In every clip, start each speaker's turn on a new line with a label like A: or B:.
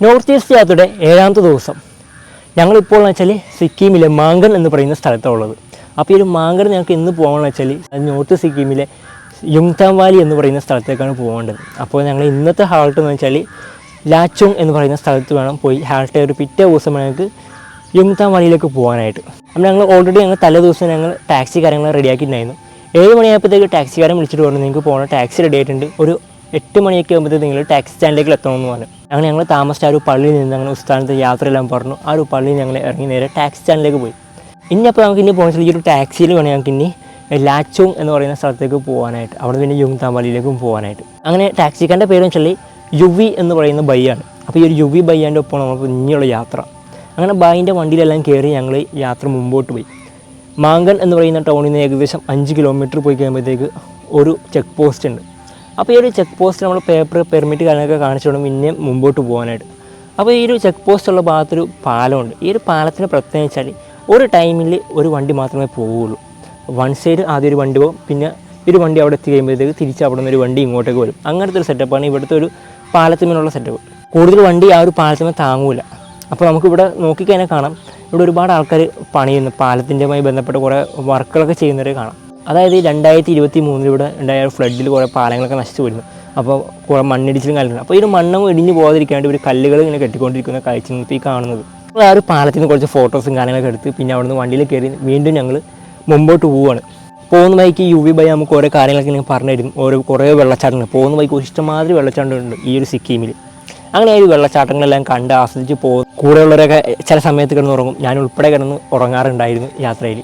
A: North east യാത്രയുടെ ഏഴാമത്തെ ദിവസം. ഞങ്ങളിപ്പോൾ എന്ന് വെച്ചാൽ സിക്കിമിലെ മാങ്കൺ എന്ന് പറയുന്ന സ്ഥലത്താണ് ഉള്ളത് അപ്പോൾ ഈ ഒരു മാങ്കൺ ഞങ്ങൾക്ക് ഇന്ന് പോകണമെന്ന് വെച്ചാൽ നോർത്ത് സിക്കിമിലെ യുങ്താം വാലി എന്ന് പറയുന്ന സ്ഥലത്തേക്കാണ് പോകേണ്ടത് അപ്പോൾ ഞങ്ങൾ ഇന്നത്തെ ഹാൾട്ട് എന്ന് വെച്ചാൽ ലാച്ചോങ് എന്ന് പറയുന്ന സ്ഥലത്ത് വേണം പോയി ഹാൾട്ട് ഒരു പിറ്റേ ദിവസം ഞങ്ങൾക്ക് യുങ്താം വാലിയിലേക്ക് പോകാനായിട്ട്. അപ്പോൾ ഞങ്ങൾ ഓൾറെഡി ഞങ്ങൾ തലേ ദിവസം ഞങ്ങൾ ടാക്സി കാര്യങ്ങൾ റെഡിയാക്കിയിട്ടുണ്ടായിരുന്നു ഏഴ് മണിയായപ്പോഴത്തേക്ക് ടാക്സിക്കാരൻ വിളിച്ചിട്ട് പറഞ്ഞു നിങ്ങൾക്ക് പോകണം ടാക്സി റെഡി ആയിട്ടുണ്ട്. ഒരു എട്ട് മണിയൊക്കെ ആകുമ്പോഴത്തേക്ക് നിങ്ങൾ ടാക്സി സ്റ്റാൻഡിലേക്ക് എത്തണമെന്ന് പറഞ്ഞു. അങ്ങനെ ഞങ്ങൾ താമസിച്ച ആ ഒരു പള്ളിയിൽ നിന്ന് അങ്ങനെ യാത്ര യാത്രയെല്ലാം പറഞ്ഞു. ആ ഒരു പള്ളിയിൽ ഞങ്ങൾ ഇറങ്ങി നേരെ ടാക്സി സ്റ്റാൻഡിലേക്ക് പോയി. ഇനി അപ്പോൾ നമുക്ക് ഇനി പോകുന്ന ഒരു ടാക്സിയിൽ വേണം ഞങ്ങൾക്ക് ഇനി ലാച്ചോങ് എന്ന് പറയുന്ന സ്ഥലത്തേക്ക് പോകാനായിട്ട് അവിടെ പിന്നെ യുങ് താമ്പാലിയിലേക്കും പോകാനായിട്ട് അങ്ങനെ ടാക്സിക്കാരന്റെ പേരെന്ന് വെച്ചാൽ യുവി എന്ന് പറയുന്ന ബൈയാണ്. അപ്പോൾ ഈ ഒരു യുവി ബൈയാന്റെ ഒപ്പം നമുക്ക് ഇനിയുള്ള യാത്ര. അങ്ങനെ ബായിന്റെ വണ്ടിയിലെല്ലാം കയറി ഞങ്ങൾ യാത്ര മുമ്പോട്ട് പോയി. മാങ്കൻ എന്ന് പറയുന്ന ടൗണിൽ നിന്ന് ഏകദേശം അഞ്ച് കിലോമീറ്റർ പോയി കഴിയുമ്പോഴത്തേക്ക് ഒരു ചെക്ക് പോസ്റ്റ് ഉണ്ട്. അപ്പോൾ ഈ ഒരു ചെക്ക് പോസ്റ്റ് നമ്മൾ പേപ്പർ പെർമിറ്റ് കാര്യങ്ങളൊക്കെ കാണിച്ചു കൊണ്ട് പിന്നെ മുമ്പോട്ട് പോകാനായിട്ട്. അപ്പോൾ ഈ ഒരു ചെക്ക് പോസ്റ്റ് ഉള്ള ഭാഗത്തൊരു പാലമുണ്ട്. ഈ ഒരു പാലത്തിന് പ്രത്യേകിച്ചാൽ ഒരു ടൈമിൽ ഒരു വണ്ടി മാത്രമേ പോവുകയുള്ളൂ വൺ സൈഡ് ആദ്യം ഒരു വണ്ടി പോകും. പിന്നെ ഒരു വണ്ടി അവിടെ എത്തി കഴിയുമ്പോഴത്തേക്ക് തിരിച്ച് അവിടെ നിന്ന് ഒരു വണ്ടി ഇങ്ങോട്ടേക്ക് വരും. അങ്ങനത്തെ ഒരു സെറ്റപ്പാണ് ഇവിടുത്തെ ഒരു പാലത്തിന്മേലുള്ള സെറ്റപ്പ് കൂടുതൽ വണ്ടി ആ ഒരു പാലത്തിന്മേ താങ്ങൂല. അപ്പോൾ നമുക്കിവിടെ നോക്കിക്കഴിഞ്ഞാൽ കാണാം. ഇവിടെ ഒരുപാട് ആൾക്കാർ പണിയുന്നു. പാലത്തിന്റെമായി ബന്ധപ്പെട്ട് കുറേ വർക്കുകളൊക്കെ ചെയ്യുന്നവരെ കാണാം. അതായത് രണ്ടായിരത്തി ഇരുപത്തി മൂന്നിലൂടെ ഉണ്ടായ ഫ്ലഡിൽ കുറേ പാലങ്ങളൊക്കെ നശിച്ചു വരുന്നു അപ്പോൾ കുറേ മണ്ണിടിച്ചിലും കാര്യങ്ങളും. അപ്പോൾ ഈ ഒരു മണ്ണും ഇടിഞ്ഞു പോകാതിരിക്കാണ്ട് ഒരു കല്ലുകൾ ഇങ്ങനെ കെട്ടിക്കൊണ്ടിരിക്കുന്ന കാഴ്ച ഇപ്പോൾ ഈ കാണുന്നത്. അപ്പോൾ ആ ഒരു പാലത്തിൽ നിന്ന് കുറച്ച് ഫോട്ടോസും കാര്യങ്ങളൊക്കെ എടുത്ത് പിന്നെ അവിടുന്ന് വണ്ടിയിൽ കയറി വീണ്ടും ഞങ്ങൾ മുമ്പോട്ട് പോവുകയാണ് പോകുന്ന ബൈക്ക് യു വി ബൈ നമുക്ക് ഓരോ കാര്യങ്ങളൊക്കെ ഇങ്ങനെ പറഞ്ഞിരുന്നു ഓരോ കുറേ വെള്ളച്ചാട്ടങ്ങൾ. പോകുന്ന ബൈക്ക് ഇഷ്ടമാതിരി വെള്ളച്ചാട്ടമുണ്ട് ഈ ഒരു സിക്കിമിൽ അങ്ങനെ ഈ വെള്ളച്ചാട്ടങ്ങളെല്ലാം കണ്ട് ആസ്വദിച്ച് പോകും കൂടെയുള്ളവരൊക്കെ ചില സമയത്ത് കിടന്ന് ഉറങ്ങും ഞാൻ ഉൾപ്പെടെ കിടന്ന് ഉറങ്ങാറുണ്ടായിരുന്നു യാത്രയിൽ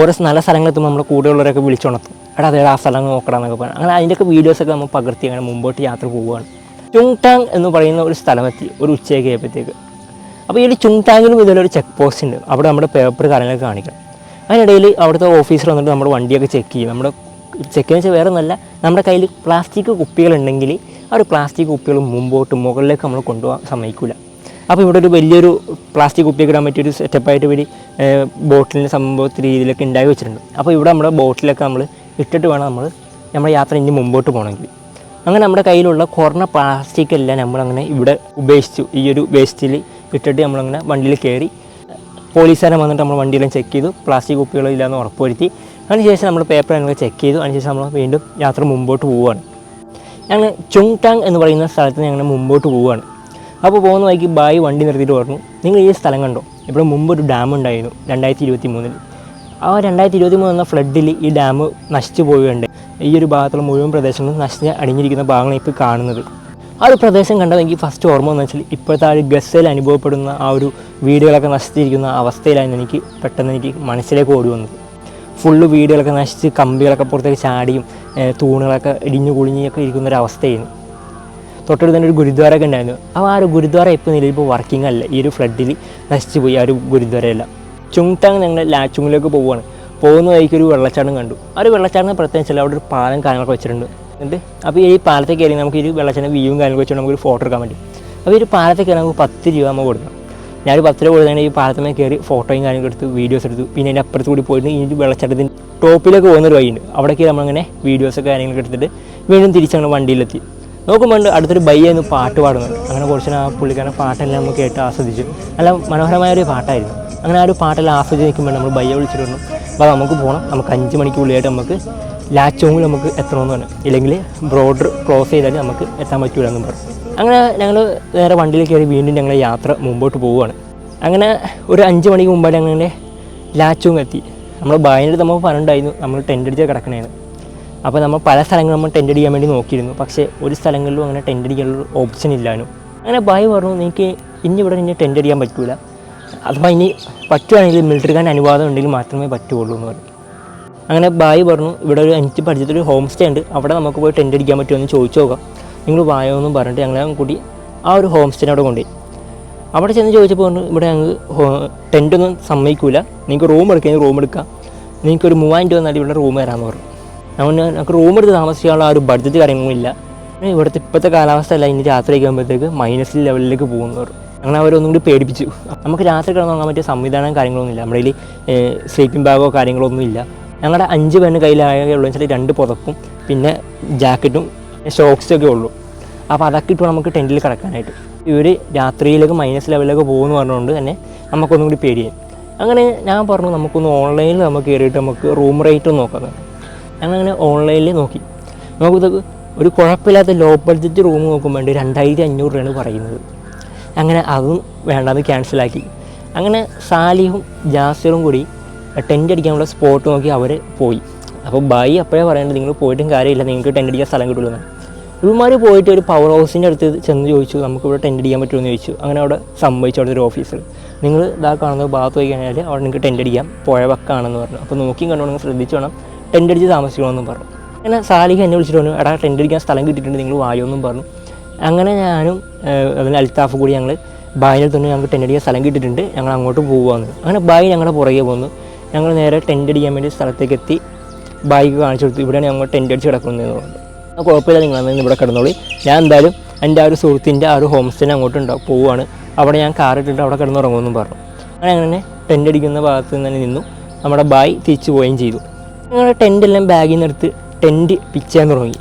A: ഓരോ നല്ല സ്ഥലങ്ങളെത്തുമ്പോൾ നമ്മൾ കൂടെയുള്ളവരൊക്കെ വിളിച്ചുണർത്തും. എടാ അതേടാ ആ സ്ഥലങ്ങൾ നോക്കണം എന്നൊക്കെ പറയാം. അങ്ങനെ അതിന്റെയൊക്കെ വീഡിയോസൊക്കെ നമ്മൾ പകർത്തി അങ്ങനെ മുമ്പോട്ട് യാത്ര പോവുകയാണ്. ചുങ്ടാങ് എന്ന് പറയുന്ന ഒരു സ്ഥലമെത്തി ഒരു ഉച്ചയൊക്കെ ആയപ്പോഴത്തേക്ക്. അപ്പോൾ ഈ ഒരു ചുങ്ടാങ്ങിലും ഇതുപോലെ ഒരു ചെക്ക് പോസ്റ്റ് ഉണ്ട്. അവിടെ നമ്മുടെ പേപ്പർ കാര്യങ്ങളൊക്കെ കാണിക്കണം. അതിനിടയിൽ അവിടുത്തെ ഓഫീസർ വന്നിട്ട് നമ്മുടെ വണ്ടിയൊക്കെ ചെക്ക് ചെയ്യും. നമ്മുടെ ചെക്ക് എന്ന് വെച്ചാൽ വേറെ ഒന്നല്ല നമ്മുടെ കയ്യിൽ പ്ലാസ്റ്റിക് കുപ്പികളുണ്ടെങ്കിൽ ആ ഒരു പ്ലാസ്റ്റിക് കുപ്പികൾ മുമ്പോട്ട് മുകളിലേക്ക് നമ്മൾ കൊണ്ടുപോകാൻ സമ്മതിക്കില്ല അപ്പോൾ ഇവിടെ ഒരു വലിയൊരു പ്ലാസ്റ്റിക് കുപ്പിയൊക്കെ ഇടാൻ പറ്റിയൊരു സെറ്റപ്പായിട്ട് ഇവർ ബോട്ടിലിന്റെ സംഭവത്തിൽ രീതിയിലൊക്കെ ഉണ്ടാക്കി വെച്ചിട്ടുണ്ട്. അപ്പോൾ ഇവിടെ നമ്മുടെ ബോട്ടിലൊക്കെ നമ്മൾ ഇട്ടിട്ട് വേണം നമ്മൾ നമ്മുടെ യാത്ര ഇനി മുമ്പോട്ട് പോകണമെങ്കിൽ. അങ്ങനെ നമ്മുടെ കയ്യിലുള്ള കുറഞ്ഞ പ്ലാസ്റ്റിക് എല്ലാം നമ്മളങ്ങനെ ഇവിടെ ഉപേക്ഷിച്ചു. ഈ ഒരു വേസ്റ്റിൽ ഇട്ടിട്ട് നമ്മളങ്ങനെ വണ്ടിയിൽ കയറി പോലീസുകാരൻ വന്നിട്ട് നമ്മൾ വണ്ടിയെല്ലാം ചെക്ക് ചെയ്തു. പ്ലാസ്റ്റിക് കുപ്പികളില്ലാന്ന് ഉറപ്പുവരുത്തി. അതിനുശേഷം നമ്മൾ പേപ്പർ ഞങ്ങൾ ചെക്ക് ചെയ്തു. അതിനുശേഷം നമ്മൾ വീണ്ടും യാത്ര മുമ്പോട്ട് പോവുകയാണ്. ഞങ്ങൾ ചുങ്ടാങ് എന്ന് പറയുന്ന സ്ഥലത്ത് ഞങ്ങൾ മുമ്പോട്ട് പോവുകയാണ്. അപ്പോൾ പോകുന്ന വഴിക്ക് ബായി വണ്ടി നിർത്തിയിട്ട് പറഞ്ഞു നിങ്ങൾ ഈ സ്ഥലം കണ്ടോ? ഇവിടെ മുമ്പ് ഒരു ഡാം ഉണ്ടായിരുന്നു രണ്ടായിരത്തി ഇരുപത്തി മൂന്നിൽ ആ രണ്ടായിരത്തി ഇരുപത്തി മൂന്ന് എന്ന ഫ്ലഡിൽ ഈ ഡാം നശിച്ചു പോവുകയുണ്ട് ഈ ഒരു ഭാഗത്തുള്ള മുഴുവൻ പ്രദേശങ്ങളും നശിച്ച് അടിഞ്ഞിരിക്കുന്ന ഭാഗങ്ങളാണ് ഇപ്പോൾ കാണുന്നത്. ആ ഒരു പ്രദേശം കണ്ടതെങ്കിൽ ഫസ്റ്റ് ഓർമ്മ എന്ന് വെച്ചാൽ ഇപ്പോഴത്തെ ആ ഒരു ഗസയിൽ അനുഭവപ്പെടുന്ന ആ ഒരു വീടുകളൊക്കെ നശിച്ചിരിക്കുന്ന അവസ്ഥയിലായിരുന്നു എനിക്ക് പെട്ടെന്ന് എനിക്ക് മനസ്സിലേക്ക് ഓടി വന്നത്. ഫുള്ള് വീടുകളൊക്കെ നശിച്ച് കമ്പികളൊക്കെ പുറത്തേക്ക് ചാടിയും തൂണുകളൊക്കെ ഇടിഞ്ഞു കുളിഞ്ഞൊക്കെ ഇരിക്കുന്ന ഒരു അവസ്ഥയായിരുന്നു. തൊട്ടടുത്ത് തന്നെ ഒരു ഗുരുദ്വാര ഒക്കെ ഉണ്ടായിരുന്നു. അപ്പോൾ ആ ഒരു ഗുരുദ്വാര ഇപ്പോൾ നിലവിൽ ഇപ്പോൾ വർക്കിംഗ് അല്ല. ഈ ഒരു ഫ്ലഡിൽ നശിച്ചു പോയി ആ ഒരു ഗുരുദ്വാരയെല്ലാം. ചുങ്ടാങ് ഞങ്ങൾ ലാച്ചുങ്ങിലേക്ക് പോവുകയാണ്. പോകുന്ന വഴിക്ക് ഒരു വെള്ളച്ചാട്ടം കണ്ടു. ആ ഒരു വെള്ളച്ചാട്ടം പ്രത്യേകിച്ച് അവിടെ ഒരു പാലം കാര്യങ്ങളൊക്കെ വെച്ചിട്ടുണ്ട്. എന്നിട്ട് അപ്പോൾ ഈ പാലത്തെ കയറി നമുക്ക് ഈ ഒരു വെള്ളച്ചാട്ടം വ്യൂവും കാര്യങ്ങളൊക്കെ നമുക്ക് ഒരു ഫോട്ടോ എടുക്കാൻ പറ്റും അപ്പോൾ ഈ ഒരു പാലത്തെ കയറി നമുക്ക് പത്ത് രൂപ നമ്മൾ കൊടുക്കണം ഞാനൊരു പത്ത് രൂപ കൊടുത്തതിന് ഈ പാലത്തുമേ കയറി ഫോട്ടോയും കാര്യങ്ങളും എടുത്ത് വീഡിയോസ് എടുത്തു. പിന്നെ അതിന്റെ അപ്പുറത്ത് കൂടി പോയിട്ട് ഈ ഒരു വെള്ളച്ചാട്ടത്തിന്റെ ടോപ്പിലേക്ക് പോകുന്ന ഒരു വഴിയുണ്ട്. അവിടേക്ക് നമ്മളിങ്ങനെ വീഡിയോസൊക്കെ കാര്യങ്ങളൊക്കെ എടുത്തിട്ട് വീണ്ടും തിരിച്ചങ്ങനെ വണ്ടിയിലെത്തി. നോക്കുമ്പോൾ അടുത്തൊരു ബയ്യെന്ന് പാട്ട് പാടുന്നുണ്ട് അങ്ങനെ കുറച്ച് ആ പുള്ളിക്കാരൻ പാട്ടെല്ലാം നമുക്ക് കേട്ട് ആസ്വദിച്ചു. നല്ല മനോഹരമായ ഒരു പാട്ടായിരുന്നു. അങ്ങനെ ആ ഒരു പാട്ടെല്ലാം ആസ്വദിച്ച് നിൽക്കുമ്പോൾ നമ്മൾ ബയ്യ വിളിച്ചിട്ട് പറഞ്ഞു അപ്പോൾ നമുക്ക് പോകണം നമുക്ക് അഞ്ച് മണിക്കുള്ളിലായിട്ട് നമുക്ക് ലാച്ചോങ്ങിൽ നമുക്ക് എത്തണമെന്ന് പറഞ്ഞു. ഇല്ലെങ്കിൽ ബ്രോഡർ ക്രോസ് ചെയ്താൽ നമുക്ക് എത്താൻ പറ്റൂല എന്നും പറഞ്ഞു. അങ്ങനെ ഞങ്ങൾ വേറെ വണ്ടിയിൽ കയറി വീണ്ടും ഞങ്ങൾ യാത്ര മുമ്പോട്ട് പോവുകയാണ്. അങ്ങനെ ഒരു അഞ്ച് മണിക്ക് മുമ്പായിട്ട് ഞങ്ങൾ ലാച്ചോങ് എത്തി. നമ്മൾ ബായിന്റെ നമ്മൾ പറഞ്ഞിട്ടുണ്ടായിരുന്നു നമ്മൾ ടെന്റ് അടിച്ച് കിടക്കണേന്ന്. അപ്പോൾ നമ്മൾ പല സ്ഥലങ്ങളും നമ്മൾ ടെന്റ് അടിക്കാൻ വേണ്ടി നോക്കിയിരുന്നു. പക്ഷേ ഒരു സ്ഥലങ്ങളിലും അങ്ങനെ ടെന്റ് അടിക്കാനുള്ള ഓപ്ഷൻ ഇല്ലാനും അങ്ങനെ ബായ് പറഞ്ഞു എനിക്ക് ഇനി ഇവിടെ ഇനി ടെന്റ് അടിക്കാൻ പറ്റൂല. അഥവാ ഇനി പറ്റുവാണെങ്കിൽ കാൻ അനുവാദം ഉണ്ടെങ്കിൽ മാത്രമേ പറ്റുള്ളൂ എന്ന് പറഞ്ഞു. അങ്ങനെ ബായ് പറഞ്ഞു ഇവിടെ ഒരു എനിക്ക് പരിചയത്തിൽ ഹോം സ്റ്റേ ഉണ്ട്. അവിടെ നമുക്ക് പോയി ടെന്റ് അടിക്കാൻ പറ്റുമോ എന്ന് ചോദിച്ചു നോക്കാം. നിങ്ങൾ വായോ എന്നും പറഞ്ഞിട്ട് ഞങ്ങളെ കൂടി ആ ഒരു ഹോം സ്റ്റേനെ അവിടെ കൊണ്ടുപോയി. അവിടെ ചെന്ന് ചോദിച്ചപ്പോൾ പറഞ്ഞു ഇവിടെ ഞങ്ങൾ ടെന്റൊന്നും സമ്മതിക്കില്ല നിങ്ങൾക്ക് റൂം എടുക്കാൻ റൂം എടുക്കാം നിങ്ങൾക്ക് ഒരു മൂവായിരം രൂപ എന്നാൽ ഇവിടെ റൂം തരാമെന്ന് പറഞ്ഞു. അതുകൊണ്ട് ഞങ്ങൾക്ക് റൂം എടുത്ത് താമസിക്കാനുള്ള ആ ഒരു ബഡ്ജറ്റ് കാര്യങ്ങളൊന്നുമില്ല ഇവിടുത്തെ ഇപ്പോഴത്തെ കാലാവസ്ഥ അല്ല ഇനി രാത്രി ആകുമ്പോഴത്തേക്ക് മൈനസ് ലെവലിലേക്ക് പോകുന്നവർ അങ്ങനെ അവരൊന്നും കൂടി പേടിപ്പിച്ചു. നമുക്ക് രാത്രി കിടന്നുറങ്ങാൻ പറ്റിയ സംവിധാനം കാര്യങ്ങളൊന്നും ഇല്ല. നമ്മുടെ കയ്യിൽ സ്ലീപ്പിംഗ് ബാഗോ കാര്യങ്ങളൊന്നും ഇല്ല. ഞങ്ങളുടെ അഞ്ച് പേരിന് കയ്യിലാകെ ഉള്ളൂ വെച്ചാൽ രണ്ട് പുതപ്പും പിന്നെ ജാക്കറ്റും ഷോക്സൊക്കെ ഉള്ളൂ. അപ്പോൾ അതൊക്കെ ഇട്ടു നമുക്ക് ടെന്റിൽ കിടക്കാനായിട്ട്. ഇവർ രാത്രിയിലേക്ക് മൈനസ് ലെവലിലേക്ക് പോകുമെന്ന് പറഞ്ഞുകൊണ്ട് തന്നെ നമുക്കൊന്നും കൂടി പേടിയായി. അങ്ങനെ ഞാൻ പറഞ്ഞു നമുക്കൊന്ന് ഓൺലൈനിൽ നമുക്ക് കയറിയിട്ട് നമുക്ക് റൂം റേറ്റ് നോക്കാം. ഞങ്ങളങ്ങനെ ഓൺലൈനിൽ നോക്കി. നോക്കുമ്പോൾ ഒരു കുഴപ്പമില്ലാത്ത ലോ ബഡ്ജറ്റ് റൂം നോക്കുമ്പോൾ രണ്ടായിരത്തി അഞ്ഞൂറ് രൂപയാണ് പറയുന്നത്. അങ്ങനെ അതും വേണ്ടാന്ന് ക്യാൻസലാക്കി അങ്ങനെ സാലിയും ജാസിറും കൂടി ടെന്റ് അടിക്കാനുള്ള സ്പോട്ട് നോക്കി അവർ പോയി. അപ്പോൾ ബായി അപ്പോഴേ പറയേണ്ടത് നിങ്ങൾ പോയിട്ടും കാര്യമില്ല. നിങ്ങൾക്ക് ടെന്റ് അടിക്കാൻ സ്ഥലം കിട്ടില്ലെന്ന് ഇവന്മാർ പോയിട്ട് ഒരു പവർ ഹൗസിന്റെ അടുത്ത് ചെന്ന് ചോദിച്ചു നമുക്ക് ഇവിടെ ടെന്റ് അടിക്കാൻ പറ്റുമെന്ന് ചോദിച്ചു. അങ്ങനെ അവിടെ സംഭവിച്ചു അവിടുത്തെ ഒരു ഓഫീസർ നിങ്ങൾ ഇതാ കാണുന്നത് ഭാഗത്ത് പോയി കഴിഞ്ഞാൽ അവിടെ നിങ്ങൾക്ക് ടെന്റ് അടിക്കാം. പുഴ വക്കാണെന്ന് പറഞ്ഞു. അപ്പോൾ നോക്കിയും കണ്ടുകൊണ്ട് ശ്രദ്ധിച്ചു വേണം ടെന്റ് അടിച്ച് താമസിക്കണമെന്നും പറഞ്ഞു. അങ്ങനെ സാലിഹ് എന്നെ വിളിച്ചിട്ട് പറഞ്ഞു എടാ ടെന്റ് അടിക്കാൻ സ്ഥലം കിട്ടിയിട്ടുണ്ട് നിങ്ങൾ വായോന്നും പറഞ്ഞു. അങ്ങനെ ഞാനും അതിന് അൽത്താഫ് കൂടി ഞങ്ങൾ ബായിനെ തന്നെ ഞങ്ങൾക്ക് ടെന്റ് അടിക്കാൻ സ്ഥലം കിട്ടിയിട്ടുണ്ട് ഞങ്ങൾ അങ്ങോട്ട് പോകുകയെന്ന് അങ്ങനെ ബായി ഞങ്ങളുടെ പുറകെ പോന്നു. ഞങ്ങൾ നേരെ ടെന്റ് അടിക്കാൻ വേണ്ടി സ്ഥലത്തേക്ക് എത്തി. ബായിക്ക് കാണിച്ചു കൊടുത്തു ഇവിടെയാണ് ഞങ്ങൾ ടെന്റ് അടിച്ച് കിടക്കുന്നതെന്ന് പറഞ്ഞു. ആ കുഴപ്പമില്ല നിങ്ങൾ അന്ന് ഇവിടെ കിടന്നോളി. ഞാൻ എന്തായാലും എന്റെ ആ ഒരു സുഹൃത്തിന്റെ ആ ഒരു ഹോം സ്റ്റേ അങ്ങോട്ട് പോവുകയാണ് അവിടെ ഞാൻ കാർ ഇട്ടിട്ട് അവിടെ കിടന്നുറങ്ങുമെന്നും പറഞ്ഞു. അങ്ങനെ അങ്ങനെ ടെന്റ് അടിക്കുന്ന ഭാഗത്ത് നിന്ന് നിന്നു. നമ്മുടെ ബായ് തിരിച്ചു പോവുകയും ചെയ്തു. ഞങ്ങളുടെ ടെന്റ് എല്ലാം ബാഗിൽ നിന്ന് എടുത്ത് ടെന്റ് പിച്ച് ചെയ്യാൻ തുടങ്ങി.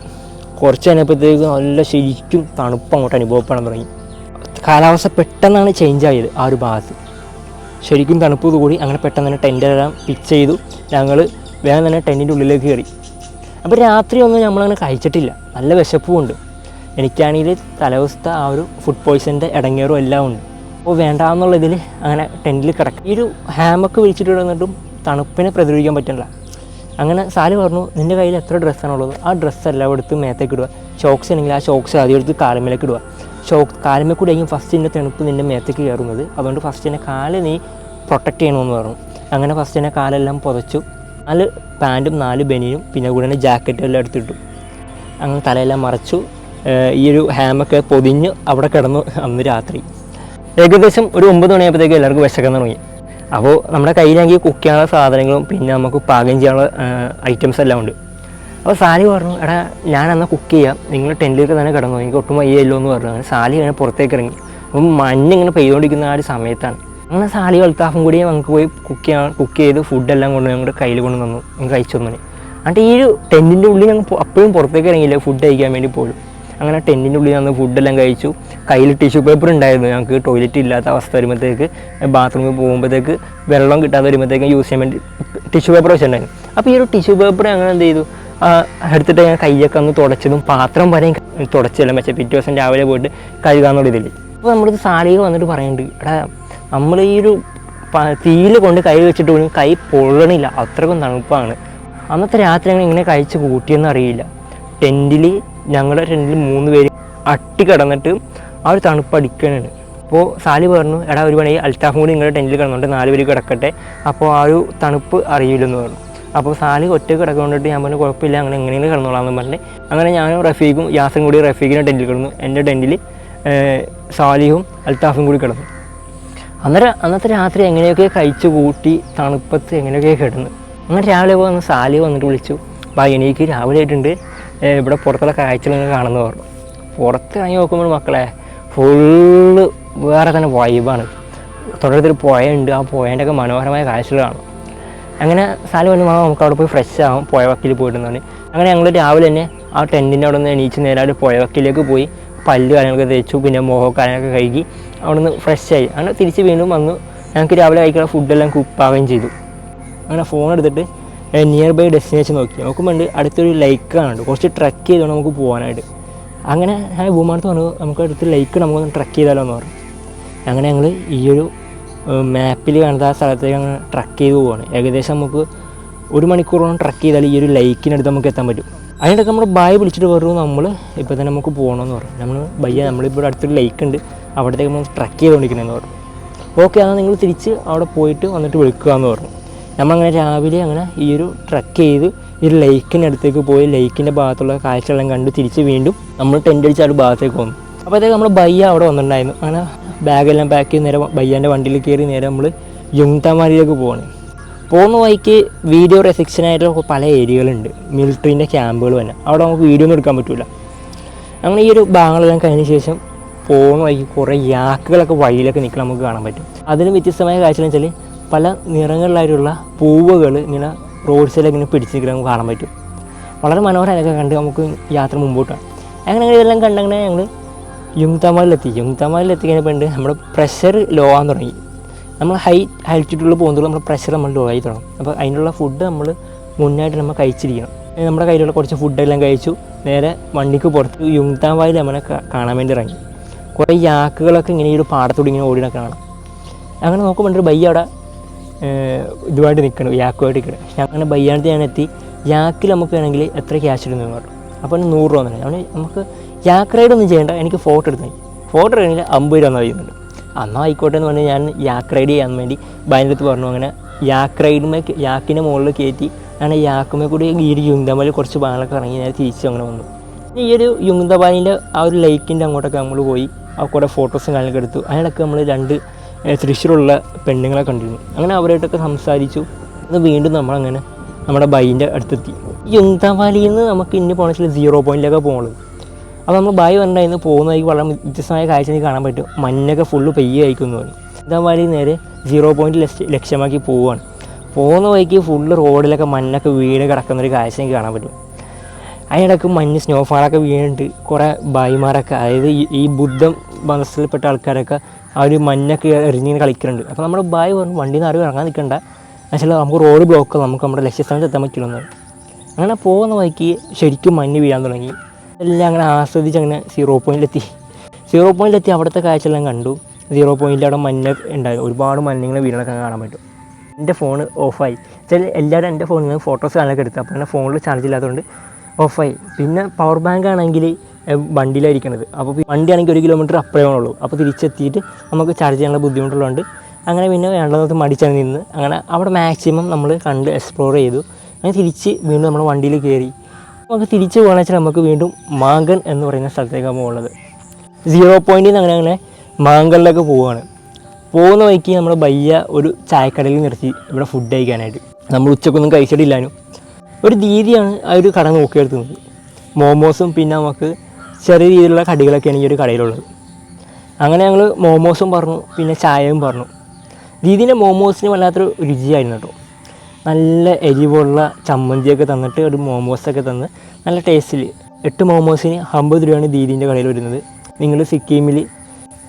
A: കുറച്ച് കഴിഞ്ഞപ്പോഴത്തേക്ക് നല്ല ശരിക്കും തണുപ്പ് അങ്ങോട്ട് അനുഭവപ്പെടാൻ തുടങ്ങി. കാലാവസ്ഥ പെട്ടെന്നാണ് ചേഞ്ച് ആയത് ആ ഒരു ഭാഗത്ത്. ശരിക്കും തണുപ്പ് കൂടി അങ്ങനെ പെട്ടെന്ന് തന്നെ ടെന്റെല്ലാം പിച്ച് ചെയ്തു. ഞങ്ങൾ വേഗം തന്നെ ടെന്റിന്റെ ഉള്ളിലേക്ക് കയറി. അപ്പോൾ രാത്രി ഒന്നും നമ്മളങ്ങനെ കഴിച്ചിട്ടില്ല. നല്ല വിശപ്പും ഉണ്ട്. എനിക്കാണെങ്കിൽ തലവസ്ഥ ആ ഒരു ഫുഡ് പോയ്സന്റെ ഇടങ്ങേറും എല്ലാം ഉണ്ട്. അപ്പോൾ വേണ്ടാന്നുള്ള ഇതിൽ അങ്ങനെ ടെന്റിൽ കിടക്കും ഈ ഒരു ഹാമൊക്കെ വിളിച്ചിട്ട് കിടന്നിട്ടും തണുപ്പിനെ പ്രതിരോധിക്കാൻ പറ്റില്ല അങ്ങനെ സാൽ പറഞ്ഞു നിന്റെ കയ്യിൽ എത്ര ഡ്രസ്സാണുള്ളത്? ആ ഡ്രസ്സ് എല്ലാം എടുത്ത് മേത്തേക്ക് ഇടുക. ഷോക്സ് ആണെങ്കിൽ ആ ഷോക്സ് ആദ്യം എടുത്ത് കാലമേലേക്ക് ഇടുക. ഷോക്ക് കാലമേ കൂടി ആയിരിക്കും ഫസ്റ്റ് എന്റെ തണുപ്പ് നിന്റെ മേത്തേക്ക് കയറുന്നത്. അതുകൊണ്ട് ഫസ്റ്റ് തന്നെ കാൽ നീ പ്രൊട്ടക്റ്റ് ചെയ്യണമെന്ന് പറഞ്ഞു. അങ്ങനെ ഫസ്റ്റ് തന്നെ കാലെല്ലാം പുതച്ചു. നാല് പാന്റും നാല് ബനിയും പിന്നെ കൂടെ തന്നെ ജാക്കറ്റും എല്ലാം എടുത്തിട്ടു. അങ്ങനെ തലയെല്ലാം മറച്ചു. ഈ ഒരു ഹാമൊക്കെ പൊതിഞ്ഞ് അവിടെ കിടന്നു അന്ന് രാത്രി. ഏകദേശം ഒരു ഒമ്പത് മണിയായപ്പോഴത്തേക്ക് എല്ലാവർക്കും വിശക്കാൻ തുടങ്ങി. അപ്പോൾ നമ്മുടെ കയ്യിലാണെങ്കിൽ കുക്ക് ചെയ്യാനുള്ള സാധനങ്ങളും പിന്നെ നമുക്ക് പാകം ചെയ്യാനുള്ള ഐറ്റംസ് എല്ലാം ഉണ്ട്. അപ്പോൾ സാലി പറഞ്ഞു എടാ ഞാൻ എന്നാൽ കുക്ക് ചെയ്യാം. നിങ്ങൾ ടെന്റിലേക്ക് തന്നെ കിടന്നു. എനിക്ക് ഒട്ടും വയ്യല്ലോ എന്ന് പറഞ്ഞു. അങ്ങനെ സാലി ഇങ്ങനെ പുറത്തേക്ക് ഇറങ്ങി. അപ്പം മഞ്ഞ് ഇങ്ങനെ പെയ്തുകൊണ്ടിരിക്കുന്ന ആ ഒരു സമയത്താണ്. അങ്ങനെ സാലി വൽത്താഫും കൂടി നമുക്ക് പോയി കുക്ക് ചെയ്യാൻ കുക്ക് ചെയ്ത് ഫുഡെല്ലാം കൊണ്ട് ഞങ്ങളുടെ കയ്യിൽ കൊണ്ട് തന്നു. കഴിച്ചു തന്നു എന്നിട്ട് ഈ ഒരു ടെന്റിന്റെ ഉള്ളിൽ ഞങ്ങൾ അപ്പോഴും പുറത്തേക്ക് ഇറങ്ങിയില്ല. ഫുഡ് കഴിക്കാൻ വേണ്ടി പോലും. അങ്ങനെ ടെന്റിന്റെ ഉള്ളിൽ നിന്ന് ഫുഡെല്ലാം കഴിച്ചു. കയ്യിൽ ടിഷ്യൂ പേപ്പർ ഉണ്ടായിരുന്നു. ഞങ്ങൾക്ക് ടോയ്ലറ്റ് ഇല്ലാത്ത അവസ്ഥ വരുമ്പോഴത്തേക്ക് ബാത്റൂമിൽ പോകുമ്പോഴത്തേക്ക് വെള്ളം കിട്ടാതെ വരുമ്പോഴത്തേക്കും യൂസ് ചെയ്യാൻ വേണ്ടി ടിഷ്യൂ പേപ്പർ വെച്ചിട്ടുണ്ടായിരുന്നു. അപ്പോൾ ഈ ഒരു ടിഷ്യൂ പേപ്പർ ഞങ്ങൾ എന്ത് ചെയ്തു? എടുത്തിട്ട് ഞാൻ കൈയൊക്കെ ഒന്ന് തുടച്ചതും പാത്രം വരെ തുടച്ചെല്ലാം പക്ഷേ പിറ്റേ ദിവസം രാവിലെ പോയിട്ട് കഴുകാന്നുള്ള ഇതിൽ അപ്പോൾ നമ്മളിത് സാലിക വന്നിട്ട് പറയുന്നുണ്ട് എടാ നമ്മൾ ഈ ഒരു തീയിൽ കൊണ്ട് കൈ വെച്ചിട്ട് പോലും കൈ പൊള്ളണില്ല. അത്രക്കും തണുപ്പാണ്. അന്നത്തെ രാത്രി ഞങ്ങൾ ഇങ്ങനെ കഴിച്ച് കൂട്ടിയെന്ന് അറിയില്ല. ടെന്റിൽ ഞങ്ങളുടെ ടെന്റിൽ മൂന്ന് പേര് അട്ടി കിടന്നിട്ട് ആ ഒരു തണുപ്പ് അടിക്കണുണ്ട് അപ്പോൾ സാലി പറഞ്ഞു എടാ ഒരു പണി അൽത്താഫും കൂടി നിങ്ങളുടെ ടെന്റിൽ കിടന്നുണ്ട് നാല് പേര് കിടക്കട്ടെ. അപ്പോൾ ആ ഒരു തണുപ്പ് അറിയില്ലെന്ന് പറഞ്ഞു. അപ്പോൾ സാലി ഒറ്റ കിടക്കൊണ്ടിട്ട് ഞാൻ പറഞ്ഞു കുഴപ്പമില്ല അങ്ങനെ എങ്ങനെയെങ്കിലും കിടന്നോളാമെന്ന് പറഞ്ഞേ. അങ്ങനെ ഞാനും റഫീഖും യാസും കൂടി റഫീഖിന്റെ ടെന്റിൽ കിടന്നു. എന്റെ ടെന്റിൽ സാലിയും അൽത്താഫും കൂടി കിടന്നു. അന്നേരം അന്നത്തെ രാത്രി എങ്ങനെയൊക്കെ കഴിച്ചു കൂട്ടി തണുപ്പത്ത് എങ്ങനെയൊക്കെ കിടന്നു. അങ്ങനെ രാവിലെ പോകുന്ന സാലി വന്നിട്ട് വിളിച്ചു അപ്പോൾ എനിക്ക് രാവിലെ ആയിട്ടുണ്ട് ഇവിടെ പുറത്തുള്ള കാഴ്ചകൾ കാണുന്ന പറഞ്ഞു പുറത്ത് ഇറങ്ങി നോക്കുമ്പോൾ മക്കളെ ഫുള്ള് വേറെ തന്നെ വൈബാണ് തൊട്ടടുത്തൊരു പുഴയുണ്ട്. ആ പുഴേന്റെ ഒക്കെ മനോഹരമായ കാഴ്ചകൾ കാണും അങ്ങനെ സാലി പറഞ്ഞു മാ നമുക്ക് അവിടെ പോയി ഫ്രഷ് ആവും പുഴ വക്കിൽ പറഞ്ഞു. അങ്ങനെ ഞങ്ങൾ രാവിലെ തന്നെ ആ ടെന്റിന്റെ അവിടെ നിന്ന് എണീച്ച് നേരെ ഒരു പുഴ വക്കിലേക്ക് പോയി. പല്ല് കാര്യങ്ങളൊക്കെ തേച്ചു പിന്നെ മുഖം കാര്യങ്ങളൊക്കെ കഴുകി അവിടെ നിന്ന് ഫ്രഷ് ആയി. അങ്ങനെ തിരിച്ച് വീണ്ടും വന്നു. ഞങ്ങൾക്ക് രാവിലെ കഴിക്കുന്ന ഫുഡെല്ലാം കുപ്പാവുകയും ചെയ്തു. അങ്ങനെ ഫോൺ എടുത്തിട്ട് നിയർ ബൈ ഡെസ്റ്റിനേഷൻ നോക്കി. നോക്കുമ്പോൾ അടുത്തൊരു ലൈക്ക് കാണുന്നുണ്ട് കുറച്ച് ട്രക്ക് ചെയ്തുകൊണ്ട് നമുക്ക് പോകാനായിട്ട് അങ്ങനെ ഞാൻ ഭൂമാനത്ത് പറഞ്ഞു നമുക്ക് അടുത്ത് ലൈക്ക് നമുക്കൊന്ന് ട്രക്ക് ചെയ്താലോ എന്ന് പറഞ്ഞു. അങ്ങനെ ഞങ്ങൾ ഈ ഒരു മാപ്പിൽ കാണുന്ന ആ സ്ഥലത്തേക്ക് അങ്ങനെ ട്രക്ക് ചെയ്ത് പോവാണ്. ഏകദേശം നമുക്ക് ഒരു മണിക്കൂറോളം ട്രക്ക് ചെയ്താൽ ഈ ഒരു ലൈക്കിനടുത്ത് നമുക്ക് എത്താൻ പറ്റും. അതിനിടയ്ക്ക് നമ്മൾ ബായ് വിളിച്ചിട്ട് പറഞ്ഞു നമ്മൾ ഇപ്പോൾ തന്നെ നമുക്ക് പോകണമെന്ന് പറഞ്ഞു. നമ്മൾ ബയ്യ നമ്മളിപ്പോൾ അടുത്തൊരു ലൈക്ക് ഉണ്ട്. അവിടത്തേക്ക് നമ്മൾ ട്രക്ക് ചെയ്തുകൊണ്ടിരിക്കണമെന്ന് പറഞ്ഞു. ഓക്കെ എന്നാൽ നിങ്ങൾ തിരിച്ച് അവിടെ പോയിട്ട് വന്നിട്ട് വിളിക്കുക എന്ന് പറഞ്ഞു. നമ്മളങ്ങനെ രാവിലെ അങ്ങനെ ഈ ഒരു ട്രക്ക് ചെയ്ത് ഒരു ലേക്കിനടുത്തേക്ക് പോയി ലേക്കിന്റെ ഭാഗത്തുള്ള കാഴ്ചകളെല്ലാം കണ്ട് തിരിച്ച് വീണ്ടും നമ്മൾ ടെന്റ് അടിച്ച് ആ ഭാഗത്തേക്ക് വന്നു. അപ്പോഴത്തേക്ക് നമ്മൾ ബയ്യ അവിടെ വന്നിട്ടുണ്ടായിരുന്നു. അങ്ങനെ ബാഗെല്ലാം പാക്ക് ചെയ്ത് നേരെ ബയ്യാന്റെ വണ്ടിയിൽ കയറി നേരെ നമ്മൾ യുങ്താമാരിയിലേക്ക് പോവാണ്. പോകുന്ന വഴിക്ക് വീഡിയോ റെസെക്ഷനായിട്ടുള്ള പല ഏരിയകളുണ്ട് മിലിറ്ററീന്റെ ക്യാമ്പുകൾ തന്നെ. അവിടെ നമുക്ക് വീഡിയോ ഒന്നും എടുക്കാൻ പറ്റില്ല അങ്ങനെ ഈ ഒരു ഭാഗങ്ങളെല്ലാം കഴിഞ്ഞ ശേഷം പോകുന്ന വഴിക്ക് കുറേ യാക്കുകളൊക്കെ വഴിയിലൊക്കെ നിൽക്കണം നമുക്ക് കാണാൻ പറ്റും. അതിന് വ്യത്യസ്തമായ കാഴ്ച വെച്ചാൽ പല നിറങ്ങളിലായിട്ടുള്ള പൂവുകൾ ഇങ്ങനെ റോഡ് സൈഡിൽ ഇങ്ങനെ പിടിച്ച് നിൽക്കുന്നത് നമുക്ക് കാണാൻ പറ്റും. വളരെ മനോഹരമായൊക്കെ കണ്ട് നമുക്ക് യാത്ര മുമ്പോട്ടാണ് അങ്ങനെ ഇതെല്ലാം കണ്ടങ്ങനെ ഞങ്ങൾ യുങ്താമാലിലെത്തി യുങ്താമാലിലെത്തി കഴിഞ്ഞപ്പോൾ ഉണ്ട് നമ്മുടെ പ്രഷർ ലോ ആകാൻ തുടങ്ങി. നമ്മൾ ഹൈ ഹൈറ്റിട്ടുള്ള പോകുമ്പോൾ നമ്മുടെ പ്രഷർ നമ്മൾ ലോ ആയി തുടങ്ങും. അപ്പോൾ അതിനുള്ള ഫുഡ് നമ്മൾ മുന്നായിട്ട് നമ്മൾ കഴിച്ചിരിക്കണം. നമ്മുടെ കയ്യിലുള്ള കുറച്ച് ഫുഡെല്ലാം കഴിച്ചു. നേരെ വണ്ടിക്ക് പുറത്ത് യുങ്താവായിൽ നമ്മളെ കാ- കാണാൻ വേണ്ടി ഇറങ്ങി. കുറേ യാക്കുകളൊക്കെ ഇങ്ങനെ ഈ ഒരു പാടത്തോട് ഇങ്ങനെ ഓടിന കാണാം അങ്ങനെ നോക്കുമ്പോൾ ഒരു ബൈ അവിടെ ഇതുമായിട്ട് നിൽക്കണം യാക്കുമായിട്ട് നിൽക്കണം പക്ഷെ അങ്ങനെ ബയ്യാനത്ത് ഞാൻ എത്തി. യാക്കിൽ നമുക്ക് വേണമെങ്കിൽ എത്ര ക്യാഷ് ഇടുന്നു പറഞ്ഞു. അപ്പോൾ നൂറ് രൂപ തന്നെ നമുക്ക് യാക്ക് റൈഡ് ഒന്നും ചെയ്യേണ്ട. എനിക്ക് ഫോട്ടോ എടുത്തു ഫോട്ടോ എടുക്കണമെങ്കിൽ അമ്പത് രൂപ എന്നാൽ ചെയ്യുന്നുണ്ട് അന്നാ ആയിക്കോട്ടെ എന്ന് പറഞ്ഞ് ഞാൻ യാക്ക് റൈഡ് ചെയ്യാൻ വേണ്ടി അടുത്ത് പറഞ്ഞു. അങ്ങനെ യാക്ക് റൈഡുമേ യാക്കിന്റെ മുകളിൽ കയറ്റി അങ്ങനെ യാക്കുമേ കൂടി ഈ ഒരു യുന്തമല കുറച്ച് ഭാഗങ്ങളൊക്കെ ഇറങ്ങി ഞാൻ തിരിച്ചു അങ്ങനെ വന്നു. ഈ ഒരു യുന്തബാലിന്റെ ആ ഒരു ലൈക്കിന്റെ അങ്ങോട്ടൊക്കെ നമ്മൾ പോയി ആ കുറേ ഫോട്ടോസും കാര്യങ്ങളൊക്കെ എടുത്തു. അതിനൊക്കെ നമ്മൾ രണ്ട് തൃശ്ശൂരുള്ള പെണ്ണുങ്ങളെ കണ്ടിരുന്നു. അങ്ങനെ അവരായിട്ടൊക്കെ സംസാരിച്ചു. അത് വീണ്ടും നമ്മളങ്ങനെ നമ്മുടെ ബൈന്റെ അടുത്തെത്തി. യുങ്താവാലിയിൽ നിന്ന് നമുക്ക് ഇനി പോകണമെന്ന് വെച്ചാൽ സീറോ പോയിന്റിലൊക്കെ പോകുന്നത് അപ്പോൾ നമ്മൾ ബായ് പറഞ്ഞിരുന്നു പോകുന്നതായി വളരെ വ്യത്യസ്തമായ കാഴ്ച എനിക്ക് കാണാൻ പറ്റും. മഞ്ഞൊക്കെ ഫുള്ള് പെയ്യ അയക്കുന്നു പറഞ്ഞു. യുങ്താവാലി നേരെ സീറോ പോയിന്റ് ലക്ഷ്യ ലക്ഷ്യമാക്കി പോവുകയാണ് പോകുന്ന വഴിക്ക് ഫുള്ള് റോഡിലൊക്കെ മഞ്ഞൊക്കെ കിടക്കുന്ന ഒരു കാഴ്ച എനിക്ക് കാണാൻ പറ്റും. അതിനിടയ്ക്ക് മഞ്ഞ് സ്നോഫാളൊക്കെ വീണിട്ട് കുറേ ബായിമാരൊക്കെ അതായത് ഈ ബുദ്ധം മനസ്സിൽപ്പെട്ട ആൾക്കാരൊക്കെ ആ ഒരു മഞ്ഞൊക്കെ എറിഞ്ഞിങ്ങനെ കളിക്കുന്നുണ്ട് അപ്പോൾ നമ്മുടെ ബായ് പറഞ്ഞു വണ്ടിയിൽ നിന്ന് ആരും ഇറങ്ങാൻ നിൽക്കണ്ട എന്നുവെച്ചാൽ നമുക്ക് റോഡ് ബ്ലോക്ക് നമുക്ക് നമ്മുടെ ലക്ഷ്യസ്ഥാനത്ത് എത്താൻ പറ്റില്ലെന്ന് അങ്ങനെ പോകുന്ന വഴിക്ക് ശരിക്കും മഞ്ഞ് വീഴാൻ തുടങ്ങി. എല്ലാം അങ്ങനെ ആസ്വദിച്ച് അങ്ങനെ സീറോ പോയിന്റിലെത്തി സീറോ പോയിന്റിലെത്തി അവിടുത്തെ കാഴ്ചയെല്ലാം കണ്ടു. സീറോ പോയിന്റിൽ അവിടെ മഞ്ഞ് ഉണ്ടായിരുന്നു ഒരുപാട് മഞ്ഞിങ്ങനെ വീടുകളൊക്കെ കാണാൻ പറ്റും. എന്റെ ഫോൺ ഓഫായി ചില എല്ലാവരും എന്റെ ഫോണിൽ നിന്ന് ഫോട്ടോസ് കാണാനൊക്കെ എടുത്തു. അപ്പോൾ എന്റെ ഫോണിൽ ചാർജ് ഇല്ലാത്തതുകൊണ്ട് ഓഫായി പിന്നെ പവർ ബാങ്ക് ആണെങ്കിൽ വണ്ടിയിലായിരിക്കണത്. അപ്പോൾ വണ്ടി വണ്ടിയാണെങ്കിൽ ഒരു കിലോമീറ്റർ അപ്പുറേ ഉള്ളൂ. അപ്പോൾ തിരിച്ചെത്തിയിട്ട് നമുക്ക് ചാർജ് ചെയ്യാനുള്ള ബുദ്ധിമുട്ടുള്ളതുകൊണ്ട് അങ്ങനെ പിന്നെ വേണ്ടത് മടിച്ചാണ് നിന്ന്. അങ്ങനെ അവിടെ മാക്സിമം നമ്മൾ കണ്ട് എക്സ്പ്ലോർ ചെയ്തു. അങ്ങനെ തിരിച്ച് വീണ്ടും നമ്മൾ വണ്ടിയിൽ കയറി നമുക്ക് തിരിച്ച് പോകണമെന്ന് വെച്ചാൽ നമുക്ക് വീണ്ടും മാങ്കൻ എന്ന് പറയുന്ന സ്ഥലത്തേക്കാണ് പോകുന്നത് സീറോ പോയിന്റിൽ നിന്ന് അങ്ങനെ അങ്ങനെ മാങ്കലിലേക്ക് പോവുകയാണ് പോകുന്ന വഴിക്ക് നമ്മൾ ബയ്യ ഒരു ചായക്കടയിൽ നിർത്തി ഇവിടെ ഫുഡ് കഴിക്കാനായിട്ട്. നമ്മൾ ഉച്ചക്കൊന്നും കഴിച്ചിട്ടില്ലാനും. ഒരു ദീദിയാണ് ആ ഒരു കട നോക്കിയെടുത്തുന്നത് മോമോസും പിന്നെ നമുക്ക് ചെറിയ രീതിയിലുള്ള കടികളൊക്കെയാണ് ഈ ഒരു കടയിലുള്ളത്. അങ്ങനെ ഞങ്ങൾ മോമോസും പറഞ്ഞു പിന്നെ ചായയും പറഞ്ഞു. ദീദിന്റെ മോമോസിന് വല്ലാത്തൊരു രുചിയായിരുന്നു കേട്ടോ. നല്ല എരിവുള്ള ചമ്മന്തിയൊക്കെ തന്നിട്ട് ഒരു മോമോസൊക്കെ തന്ന് നല്ല ടേസ്റ്റിൽ എട്ട് മോമോസിന് അമ്പത് രൂപയാണ് ദീദീന്റെ കടയിൽ വരുന്നത്. നിങ്ങൾ സിക്കിമിൽ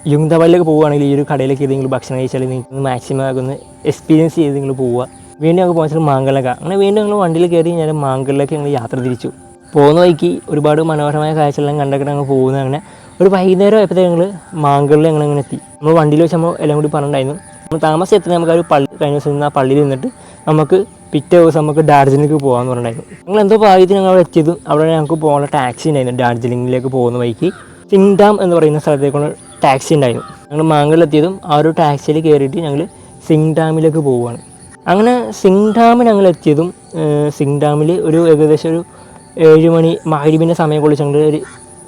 A: യുങ്തവലിലേക്ക് പോവുകയാണെങ്കിൽ ഈ ഒരു കടയിലേക്ക് നിങ്ങൾ ഭക്ഷണം കഴിച്ചാൽ നിങ്ങൾക്ക് മാക്സിമം ആകുന്ന എക്സ്പീരിയൻസ് ചെയ്ത് നിങ്ങൾ പോവുക. വീണ്ടും ഞങ്ങൾക്ക് പോകാൻ മാങ്കലൊക്കെ അങ്ങനെ വീണ്ടും ഞങ്ങൾ വണ്ടിയിൽ കയറി ഞാൻ മാങ്കലിലേക്ക് ഞങ്ങൾ യാത്ര തിരിച്ചു. പോകുന്ന വഴിക്ക് ഒരുപാട് മനോഹരമായ കാഴ്ചകളെല്ലാം കണ്ടൊക്കെ ഞങ്ങൾ പോകുന്നത് അങ്ങനെ. ഒരു വൈകുന്നേരം ആയപ്പോഴത്തേക്ക് ഞങ്ങൾ മാങ്കളിൽ ഞങ്ങൾ അങ്ങനെ എത്തി. നമ്മൾ വണ്ടിയിൽ വെച്ച് നമ്മൾ എല്ലാം കൂടി പറഞ്ഞിട്ടുണ്ടായിരുന്നു. നമ്മൾ താമസം എത്തുന്ന നമുക്ക് ആ ഒരു പള്ളി കഴിഞ്ഞ ദിവസം ആ പള്ളിയിൽ നിന്നിട്ട് നമുക്ക് പിറ്റേ ദിവസം നമുക്ക് ഡാർജിലിംഗിലേക്ക് പോകാമെന്ന് പറഞ്ഞിട്ടുണ്ടായിരുന്നു. ഞങ്ങൾ എന്തോ ഭാഗ്യത്തിന് ഞങ്ങൾ അവിടെ എത്തിയതും അവിടെ ഞങ്ങൾക്ക് പോകാനുള്ള ടാക്സി ഉണ്ടായിരുന്നു ഡാർജിലിംഗിലേക്ക് പോകുന്ന വഴിക്ക്. സിങ്ഡാം എന്ന് പറയുന്ന സ്ഥലത്തേക്കുള്ള ടാക്സി ഉണ്ടായിരുന്നു. ഞങ്ങൾ മാങ്കലിലെത്തിയതും ആ ഒരു ടാക്സിയിൽ കയറിയിട്ട് ഞങ്ങൾ സിങ് ഡാമിലേക്ക് പോവുകയാണ്. അങ്ങനെ സിങ് ഡാമിൽ ഞങ്ങൾ എത്തിയതും സിങ് ഡാമിൽ ഒരു ഏകദേശം ഒരു ഏഴ് മണി മഹരിബിന്റെ സമയം കൊള്ളിച്ചുകൊണ്ട് ഒരു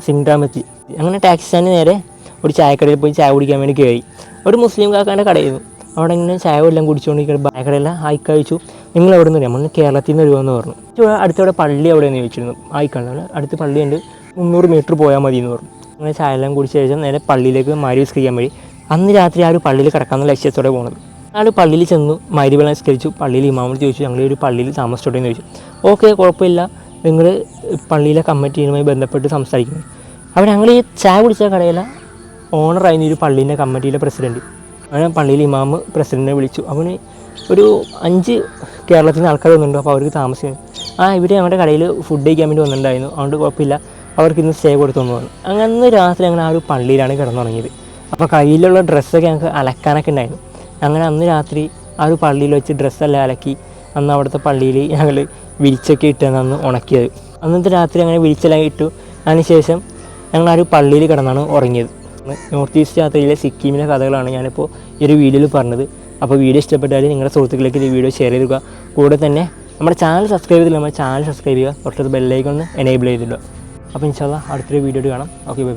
A: സിങ് എത്തി. അങ്ങനെ ടാക്സി സ്റ്റാൻഡ് നേരെ ഒരു ചായക്കടയിൽ പോയി ചായ കുടിക്കാൻ വേണ്ടി കയറി. ഒരു മുസ്ലിം കാക്കാന്റെ കടയായിരുന്നു. അവിടെ ഇങ്ങനെ ചായ എല്ലാം കുടിച്ചുകൊണ്ട് ചായക്കടയെല്ലാം ആയി കഴിച്ചു. നിങ്ങൾ എവിടെ നിന്ന് നമ്മൾ കേരളത്തിൽ നിന്ന് വരുമെന്ന് പറഞ്ഞു. അടുത്തവിടെ പള്ളി എവിടെയെന്ന് ചോദിച്ചിരുന്നു. ആയിക്കണ്ട അടുത്ത് പള്ളിയുണ്ട് മുന്നൂറ് മീറ്റർ പോയാൽ മതി എന്ന് പറഞ്ഞു. അങ്ങനെ ചായ എല്ലാം കുടിച്ച ശേഷം നേരെ പള്ളിയിലേക്ക് മാരി നിസ്കരിക്കാൻ വേണ്ടി. അന്ന് രാത്രി ആ ഒരു പള്ളിയിൽ കിടക്കാമെന്ന ലക്ഷ്യത്തോടെ പോകുന്നത് ആൾ പള്ളിയിൽ ചെന്നു. വെള്ളം നിസ്കരിച്ചു. പള്ളിയിൽ ഇമാമോട് ചോദിച്ചു. ഞങ്ങൾ ഒരു പള്ളിയിൽ താമസിച്ചോട്ടെ? എന്ന് ചോദിച്ചു. ഓക്കെ കുഴപ്പമില്ല. നിങ്ങൾ പള്ളിയിലെ കമ്മിറ്റിയുമായി ബന്ധപ്പെട്ട് സംസാരിക്കുന്നത് അപ്പോൾ ഞങ്ങൾ ഈ ചായ കുടിച്ച കടയിലെ ഓണറായിരുന്നു ഒരു പള്ളീന്റെ കമ്മിറ്റിയിലെ പ്രസിഡന്റ് അങ്ങനെ പള്ളിയിൽ ഇമാമ് പ്രസിഡന്റിനെ വിളിച്ചു. അവന് ഒരു അഞ്ച് കേരളത്തിൽ നിന്ന് ആൾക്കാർ വന്നിട്ടുണ്ട്. അപ്പോൾ അവർക്ക് താമസിക്കുന്നു. ആ ഇവർ ഞങ്ങളുടെ കടയിൽ ഫുഡ് കഴിക്കാൻ വേണ്ടി വന്നിട്ടുണ്ടായിരുന്നു. അതുകൊണ്ട് കുഴപ്പമില്ല. അവർക്ക് ഇന്ന് സ്റ്റേ കൊടുത്തു പറഞ്ഞു. അങ്ങനെ അന്ന് രാത്രി ഞങ്ങൾ ആ ഒരു പള്ളിയിലാണ് കിടന്നുറങ്ങിയത്. അപ്പോൾ കയ്യിലുള്ള ഡ്രസ്സൊക്കെ ഞങ്ങൾക്ക് അലക്കാനൊക്കെ ഉണ്ടായിരുന്നു. അങ്ങനെ അന്ന് രാത്രി ആ ഒരു പള്ളിയിൽ വെച്ച് ഡ്രസ്സെല്ലാം അലക്കി അന്ന് അവിടുത്തെ പള്ളിയിൽ ഞങ്ങൾ വിരിച്ചൊക്കെ ഇട്ടാണ് അന്ന് ഉണക്കിയത്. അന്നത്തെ രാത്രി അങ്ങനെ വിരിച്ചെല്ലാം ഇട്ടു. അതിനുശേഷം ഞങ്ങൾ ആ ഒരു പള്ളിയിൽ കിടന്നാണ് ഉറങ്ങിയത്. നോർത്ത് ഈസ്റ്റ് യാത്രയിലെ സിക്കിമിലെ കഥകളാണ് ഞാനിപ്പോൾ ഈ ഒരു വീഡിയോയിൽ പറഞ്ഞത്. അപ്പോൾ വീഡിയോ ഇഷ്ടപ്പെട്ടാൽ നിങ്ങളുടെ സുഹൃത്തുക്കളിലേക്ക് ഈ വീഡിയോ ഷെയർ ചെയ്തുക. കൂടെ തന്നെ നമ്മുടെ ചാനൽ സബ്സ്ക്രൈബ് ചെയ്തില്ല നമ്മുടെ ചാനൽ സബ്സ്ക്രൈബ് ചെയ്യുക. തൊട്ടത് ബെല്ലൈക്കൊന്ന് എനേബിൾ ചെയ്തിടുക. അപ്പോൾ ഇൻഷാല്ല അടുത്തൊരു വീഡിയോ കാണാം. Okay bye